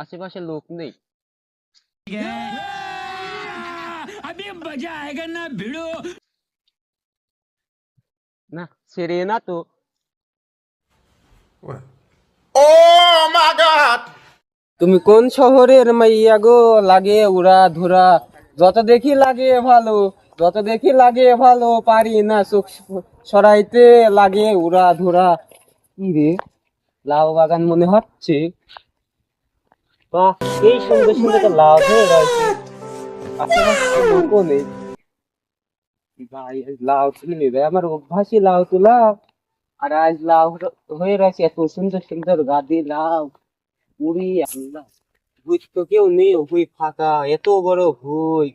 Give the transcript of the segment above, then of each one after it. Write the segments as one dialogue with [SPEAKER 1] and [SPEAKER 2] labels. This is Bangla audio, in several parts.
[SPEAKER 1] আশেপাশে লোক নেই না সেরে না তো তুমি কোন শহরের মাইয়া গো? লাগে উড়া ধুরা। যত দেখি লাগে ভালো যত দেখি লাগে ভালো পারি না চোখ সরাইতে লাগে উড়া ধুরা। কি রে লাউ বাগান মনে হচ্ছে। বাহ এই সুন্দর সুন্দর লাউ তো ভাই লাউ তুলে নেবে। আমার অভ্যাসই লাউ তোলা। আর আজ লাউ হয়ে রয়েছে, এত সুন্দর সুন্দর গাদি লাউ। উড়ি, আল্লাহ। ভুই কেউ নেই ভুই ফাঁকা। এত বড় ভুই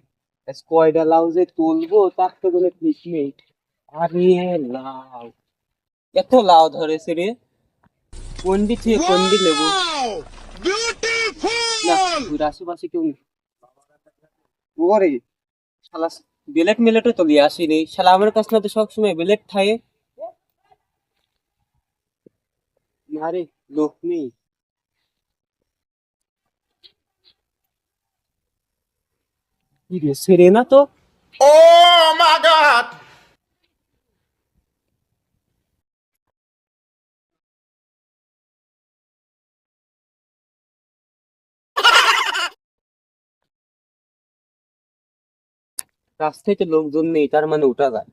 [SPEAKER 1] কয়টা লাউ যে তুলবো, তার তো কোনো ঠিক নেই। আরে লাউ। এত লাউ ধরেছে রে। কোনটি থেকে কোনটি নেব? না ভুইর আশেপাশে কেউ ওরে শালা বেলেট মেলেটও তো আসিনি। শালা আমার কাছে না তো সবসময় বেলেট থাকে। না রে লোক নেই। কি না তো? রাস্তায় তো লোকজন নেই তার মানে ওঠা যায়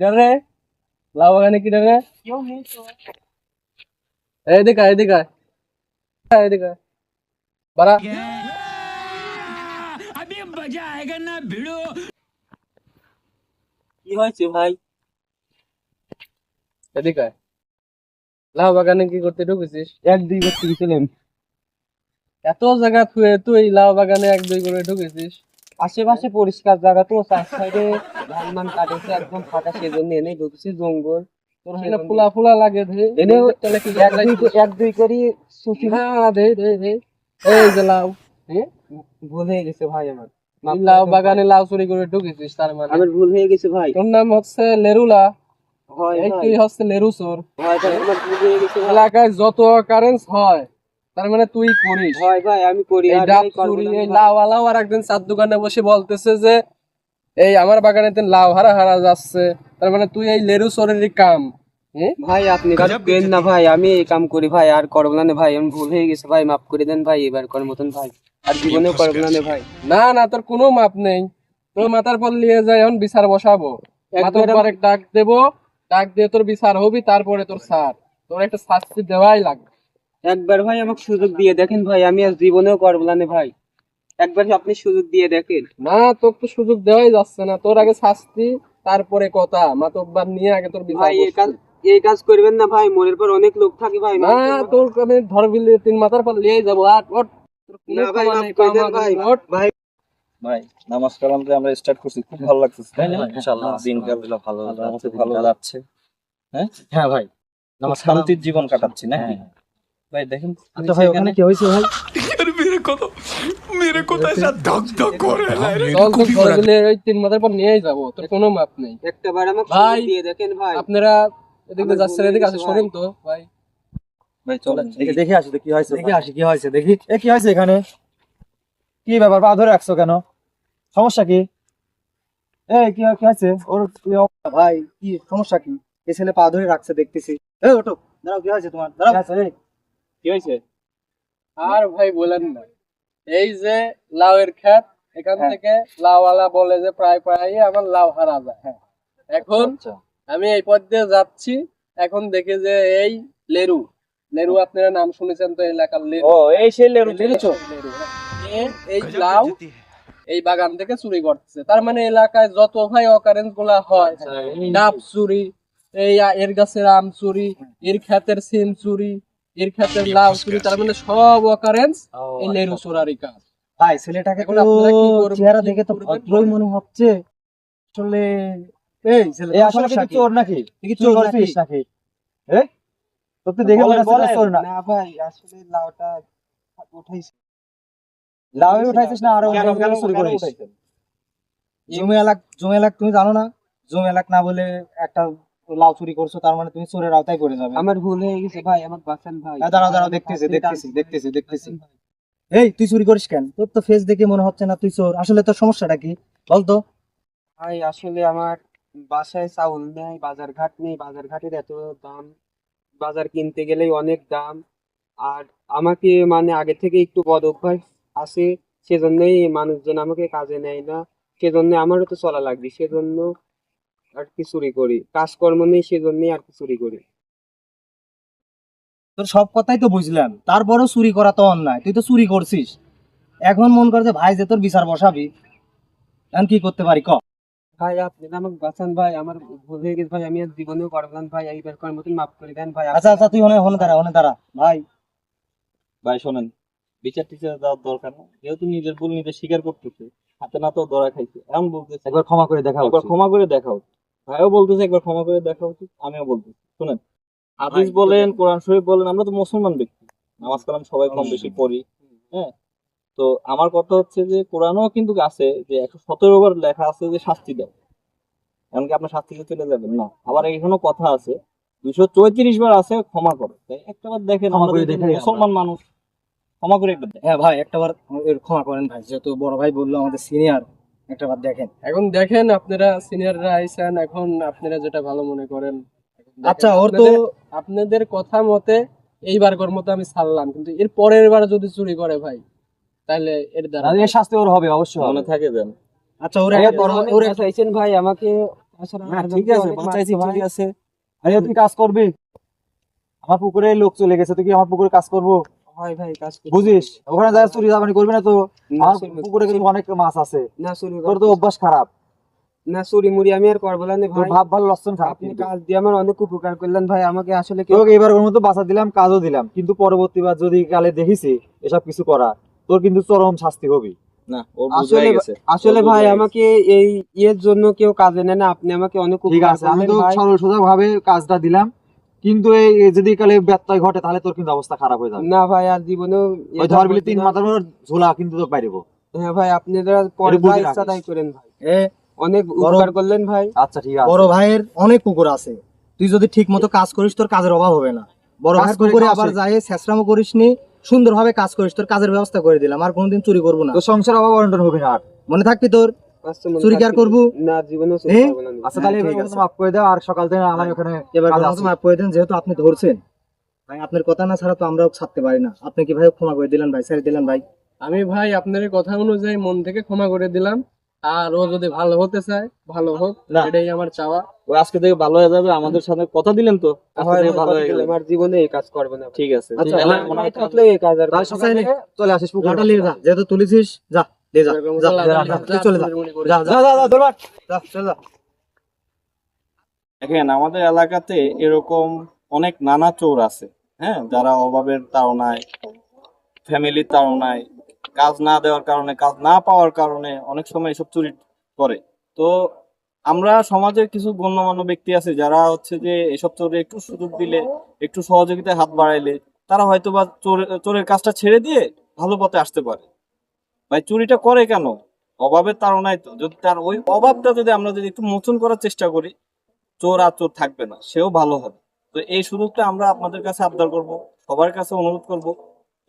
[SPEAKER 1] রে লাউ বাগানে কি রে এদিকে আয়, এদিকে আয়। আয়, এদিকে আয়। বাড়া
[SPEAKER 2] अभी मजा आएगा ना भिड़ो
[SPEAKER 1] কি হয়েছে ভাই এদিকে আয়। লাউ বাগানে কি করতে ঢুকেছিস? এক দুই করতে গেছিলাম এত জায়গা থুয়ে তুই লাউ বাগানে এক দুই করে ঢুকেছিস। আশেপাশে পরিষ্কার জায়গা তো চার সাইডে ধান মান কাটেছে একদম ফাঁকা সেজন্য এনে ঢুকছি জঙ্গল। ফুলা ফুলা লাগে এক দুই এক দুই করি সুতি হ্যাঁ দে দে দে। এই যে লাউ ভুল হয়ে গেছে ভাই আমার। লাউ বাগানে লাউ চুরি করে ঢুকেছিস তার মানে। আমার ভুল হয়ে গেছে ভাই। তোর নাম হচ্ছে লেরুলা। এই হচ্ছে লেরু চোর এলাকায় যত কারেন্স হয় তার মানে তুই করিস। হয় ভাই আমি করি এই ডাব চুরি এই লাউ আলাও আর একদিন চার দোকানে বসে বলতেছে যে এই আমার বাগানে লাউ হারা হারা যাচ্ছে। তার মানে তুই এই লেরু চোরেরই কাম ভাই আপনি কেন না ভাই আমি এই কাম করি ভাই আর করব না ভাই আমি ভুল হয়ে গেছে ভাই মাফ করে দেন ভাই এবার কর মতন ভাই। আর জীবনেও করব না ভাই। না না তোর কোনো মাপ নেই। তোর মাথার পর নিয়ে যাই এখন বিচার বসাবো। মাথার পরে ডাক দেবো ডাক দিয়ে তোর বিচার হবি তারপরে তোর সার তোর একটা শাস্তি দেওয়াই লাগবে। একবার ভাই আমাকে সুযোগ দিয়ে দেখেন ভাই আমি আজ জীবনেও করব না ভাই। একবার আপনি সুযোগ দিয়ে দেখেন। না তোর তো সুযোগ দেওয়াই যাচ্ছে না। তোর আগে শাস্তি তারপরে কথা। মাতব্বার নিয়ে আগে তোর বিচার এই কাজ এই কাজ করবেন না ভাই মনের পর অনেক লোক থাকে ভাই না তোর কানে ধরবি তিন মাথার পর নিয়ে যাব। আট ভাই দেন ভাই ভাই
[SPEAKER 3] নামাজ কালাম আমরা স্টার্ট করছি খুব ভালো তাই না? হ্যাঁ, ইনশাআল্লাহ দিনকালগুলো ভালো ভালো যাচ্ছে হ্যাঁ?
[SPEAKER 4] হ্যাঁ ভাই
[SPEAKER 3] নামাজ শান্তির জীবন কাটাচ্ছি না হ্যাঁ, হ্যাঁ। ভাই দেখেন
[SPEAKER 4] আচ্ছা ভাই ওখানে কি হয়েছে ভাই?
[SPEAKER 1] ওই তিন পর নিয়েই যাব কোনো মাপ নেই। ভাই আপনারা যাচ্ছেন এদিকে আসে তো ভাই।
[SPEAKER 3] ভাই
[SPEAKER 4] দেখে। তো কি হয়েছে আসি কি হয়েছে দেখি। কি হয়েছে এখানে? কি ব্যাপার? পা ধরে রাখছো কেন? সমস্যা কি? এ কি কি হয়েছে? ওর কি অবস্থা? ভাই কি সমস্যা কি? এ ছেলে পা ধরে রাখছে দেখতেছি। এ ওটো দাঁড়াও কি হয়েছে তোমার? দাঁড়াও।
[SPEAKER 1] কি হয়েছে? আর ভাই বলেন না। এই যে লাউয়ের ক্ষেত এখান
[SPEAKER 4] হ্যাঁ।
[SPEAKER 1] থেকে লাউওয়ালা বলে যে প্রায় প্রায় আমার লাউ হারা যায়।
[SPEAKER 4] হ্যাঁ।
[SPEAKER 1] এখন
[SPEAKER 4] আচ্ছা।
[SPEAKER 1] আমি এই পথ দিয়ে যাচ্ছি এখন দেখি যে এই লেরু। লেরু আপনারা নাম শুনেছেন তো এলাকার লেরু?
[SPEAKER 3] ও এই সেই লেরু।
[SPEAKER 1] লেরু। হ্যাঁ। এই লাউ এই বাগান থেকে চুরি করতেছে। তার মানে এলাকায় যত ভাই অকারেন্সগুলা হয় ডাব চুরি এই এর গাছের আম চুরি এর ক্ষেতের সিম চুরি এর ক্ষেতের লাউ চুরি তার মানে সব অকারেন্স এই লেরু চোরারি কাজ।
[SPEAKER 4] ভাই ছেলেটাকে তো
[SPEAKER 1] আপনারা কি
[SPEAKER 4] চেহারা দেখে তো? ভদ্রই মনে হচ্ছে। আসলে এই ছেলে
[SPEAKER 3] এই
[SPEAKER 4] আসলে কি? চোর নাকি? কি
[SPEAKER 1] চোর?
[SPEAKER 4] করছিস নাকি? এ তো দেখে মনে হচ্ছে চোর না।
[SPEAKER 1] না ভাই আসলে লাউটা উঠাইছে।
[SPEAKER 4] লাউ উঠাইছিস না আরও চুরি করিস। জমি এলাক জমি এলাক তুমি জানো না? জমি এলাক না বলে একটা লাউ চুরি করছ তার মানে তুমি চোরের আওতায় পড়ে যাবে।
[SPEAKER 1] আমার ভুল হয়ে গেছে ভাই আমার বাঁচান ভাই।
[SPEAKER 4] দাঁড়াও দাঁড়াও দেখতেছি দেখতেছি দেখতেছি দেখতেছি। এই তুই চুরি করিস কেন? তোর তো ফেস দেখে মনে হচ্ছে না তুই চোর। আসলে তোর সমস্যাটা কি? বলতো
[SPEAKER 1] ভাই আসলে আমার বাসায় চাউল নেই বাজার ঘাট নেই। বাজার ঘাটের এত দাম। বাজার কিনতে গেলেই অনেক দাম। আর আমাকে মানে আগে থেকে একটু বদ অভ্যাস আছে সেজন্যই মানুষজন আমাকে কাজে নেয় না। সেজন্য আমারও তো চলা লাগবে সেজন্য আর কি চুরি করি। কাজকর্ম নেই সেজন্যই আর কি চুরি করি।
[SPEAKER 4] তোর সব কথাই তো বুঝলাম তারপরেও চুরি করা তো অন্যায় তুই তো চুরি করছিস। এখন মন করে যে ভাই যে তোর বিচার বসাবি এখন কি করতে পারি ক?
[SPEAKER 1] ভাই আপনি না আমাকে বাঁচান ভাই আমার ভুল হয়ে গেছে ভাই আমি আর জীবনেও করব না ভাই এইবার করার মতন মাফ করে দেন ভাই।
[SPEAKER 4] আচ্ছা আচ্ছা তুই হনে হনে দাঁড়া হনে দাঁড়া ভাই।
[SPEAKER 3] ভাই শোনেন বিচার টিচার দেওয়ার দরকার না। যেহেতু নিজের ভুল নিজে স্বীকার করতেছে হাতে না তো ধরা খাইছে। এমন বলতেছে
[SPEAKER 4] একবার ক্ষমা করে দেখা
[SPEAKER 3] একবার ক্ষমা করে দেখা উচিত। ভাইও বলতেছে একবার ক্ষমা করে দেখা উচিত আমিও বলতেছি। শুনেন হাদিস বলেন কোরআন শরীফ বলেন আমরা তো মুসলমান ব্যক্তি। নামাজ কালাম সবাই কম বেশি পড়ি হ্যাঁ? তো আমার কথা হচ্ছে যে কোরআনও কিন্তু আছে যে একশো সতেরো বার লেখা আছে যে শাস্তি দেয়। এমনকি আপনার শাস্তিতে চলে যাবেন না আবার এখানেও কথা আছে দুশো চৌত্রিশ বার আছে ক্ষমা করো। তাই একটা বার দেখেন। মুসলমান মানুষ ক্ষমা করে একবার
[SPEAKER 4] হ্যাঁ ভাই একটাবার ক্ষমা করেন ভাই যেহেতু বড় ভাই বলল আমাদের সিনিয়র একটাবার দেখেন।
[SPEAKER 1] এখন দেখেন আপনারা সিনিয়ররা আইছেন এখন আপনারা যেটা ভালো মনে করেন।
[SPEAKER 4] আচ্ছা ওর তো
[SPEAKER 1] আপনাদের- কথা মতে এইবার কর মতো আমি ছাড়লাম কিন্তু এর পরের বার যদি চুরি করে ভাই তাহলে এর দ্বারা
[SPEAKER 4] এর শাস্তি ওর হবে অবশ্যই
[SPEAKER 3] মনে থাকে দেন।
[SPEAKER 4] আচ্ছা ওর ওর-
[SPEAKER 1] অনেক
[SPEAKER 4] ওর
[SPEAKER 1] ভাই আমাকে
[SPEAKER 4] হ্যাঁ, ঠিক আছে বাঁচাইছি ঠিক আছে। আরে তুই কাজ করবি। আমার পুকুরে লোক চলে গেছে তুই কি আমার পুকুরে কাজ করব?
[SPEAKER 1] হয় ভাই কাজ
[SPEAKER 4] বুঝিস? ওখানে যা চুরি যাবানি করবি না তো আমার পুকুরে কিন্তু অনেক মাছ আছে।
[SPEAKER 1] না চুরি
[SPEAKER 4] তোর তো অভ্যাস খারাপ।
[SPEAKER 1] না চুরি মুড়ি আমি আর করব না ভাই।
[SPEAKER 4] ভাব ভালো লক্ষণ খারাপ
[SPEAKER 1] আপনি কাজ দিয়ে আমার অনেক উপকার করলেন ভাই আমাকে আসলে কেউ
[SPEAKER 4] এবার ওর মতো বাঁচা দিলাম কাজও দিলাম কিন্তু পরবর্তীবার যদি কালে দেখিছি এসব কিছু করা তোর কিন্তু চরম শাস্তি হবে
[SPEAKER 3] না
[SPEAKER 1] আসলে আসলে ভাই আমাকে এই ইয়ের জন্য কেউ কাজে নেয় না আপনি আমাকে অনেক
[SPEAKER 4] ঠিক আছে আমি তো সরল সোজা ভাবে কাজটা দিলাম। কিন্তু এই যদি কালে ব্যত্যয় ঘটে তাহলে তোর কিন্তু অবস্থা খারাপ হয়ে যাবে।
[SPEAKER 1] না ভাই আর জীবনেও
[SPEAKER 4] ওই ধর বিলি তিন মাথার উপর ঝোলা কিন্তু তো পারিব
[SPEAKER 1] হ্যাঁ ভাই আপনারা পরে
[SPEAKER 4] এটা বুঝে
[SPEAKER 1] যা ইচ্ছা তাই করেন ভাই।
[SPEAKER 4] এ
[SPEAKER 1] অনেক
[SPEAKER 4] বড়-
[SPEAKER 1] উপকার করলেন ভাই।
[SPEAKER 4] আচ্ছা ঠিক আছে। বড় ভাইয়ের অনেক কুকুর আছে। তুই যদি ঠিক মতো কাজ করিস তোর কাজের অভাব হবে না। বড়
[SPEAKER 1] কাজ
[SPEAKER 4] ভাইয়ের
[SPEAKER 1] করে
[SPEAKER 4] আবার। যাই শেষরামও করিস নি সুন্দরভাবে কাজ করিস তোর কাজের ব্যবস্থা করে দিলাম। আর কোনোদিন চুরি করব না। তোর সংসার অভাব অনটন হবে না আর। মনে থাকবি তোর? চুরি কি আর করব?
[SPEAKER 1] না জীবনেও চুরি করব না
[SPEAKER 4] আচ্ছা তাহলে
[SPEAKER 1] হ্যাঁ,
[SPEAKER 4] এবার
[SPEAKER 1] ঠিক
[SPEAKER 4] মাফ করে দাও আর সকাল থেকে আমার ওখানে এবার
[SPEAKER 3] কাজ
[SPEAKER 4] মাফ করে দেন যেহেতু আপনি ধরছেন। ভাই আপনার কথা না ছাড়া তো আমরাও ছাড়তে পারি না। আপনি কি ভাই ক্ষমা করে দিলেন ভাই ছেড়ে দিলেন ভাই?
[SPEAKER 1] আমি ভাই আপনার কথা অনুযায়ী মন থেকে ক্ষমা করে দিলাম। আর ও যদি ভালো হতে চায় ভালো হোক এটাই আমার চাওয়া।
[SPEAKER 3] ও আজকে থেকে ভালো হয়ে যাবে আমাদের সাথে কথা দিলেন তো? ভালো হয়ে গেলে।
[SPEAKER 1] জীবনে এই কাজ করবে না।
[SPEAKER 3] ঠিক আছে।
[SPEAKER 4] আচ্ছা,
[SPEAKER 1] এই কাজ আর
[SPEAKER 4] চলে আসিস যেহেতু তুলেছিস যা।
[SPEAKER 3] দেখেন আমাদের এলাকাতে এরকম অনেক নানা চোর আছে হ্যাঁ? যারা অভাবের তাড়নায় ফ্যামিলির তাড়নায় কাজ না দেওয়ার কারণে কাজ না পাওয়ার কারণে অনেক সময় এসব চুরি করে। তো আমরা সমাজের কিছু গণ্যমান্য ব্যক্তি আছে যারা হচ্ছে যে এসব চোরে একটু সুযোগ দিলে একটু সহযোগিতায় হাত বাড়াইলে তারা হয়তো বা চোরের কাজটা ছেড়ে দিয়ে ভালো পথে আসতে পারে। ভাই, চুরিটা করে কেন? অভাবের তাড়নায় তো। যদি তার ওই অভাবটা যদি আমরা যদি একটু মোচন করার চেষ্টা করি, চোর আর চোর থাকবে না, সেও ভালো হবে। তো এই সুযোগটা আমরা আপনাদের কাছে আবদার করব, সবার কাছে অনুরোধ করব,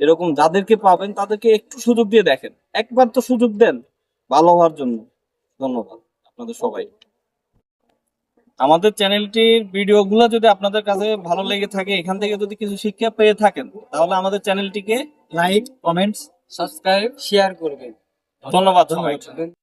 [SPEAKER 3] এরকম যাদেরকে পাবেন তাদেরকে একটু সুযোগ দিয়ে দেখেন। একবার তো সুযোগ দেন, ভালো হওয়ার জন্য। ধন্যবাদ আপনাদের সবাই। আমাদের চ্যানেলটির ভিডিওগুলো যদি আপনাদের কাছে ভালো লেগে থাকে, এখান থেকে যদি কিছু শিক্ষা পেয়ে থাকেন, তাহলে আমাদের চ্যানেলটিকে
[SPEAKER 4] লাইক, কমেন্টস
[SPEAKER 1] সাবস্ক্রাইব শেয়ার করবেন।
[SPEAKER 3] ধন্যবাদ। সবাইকে।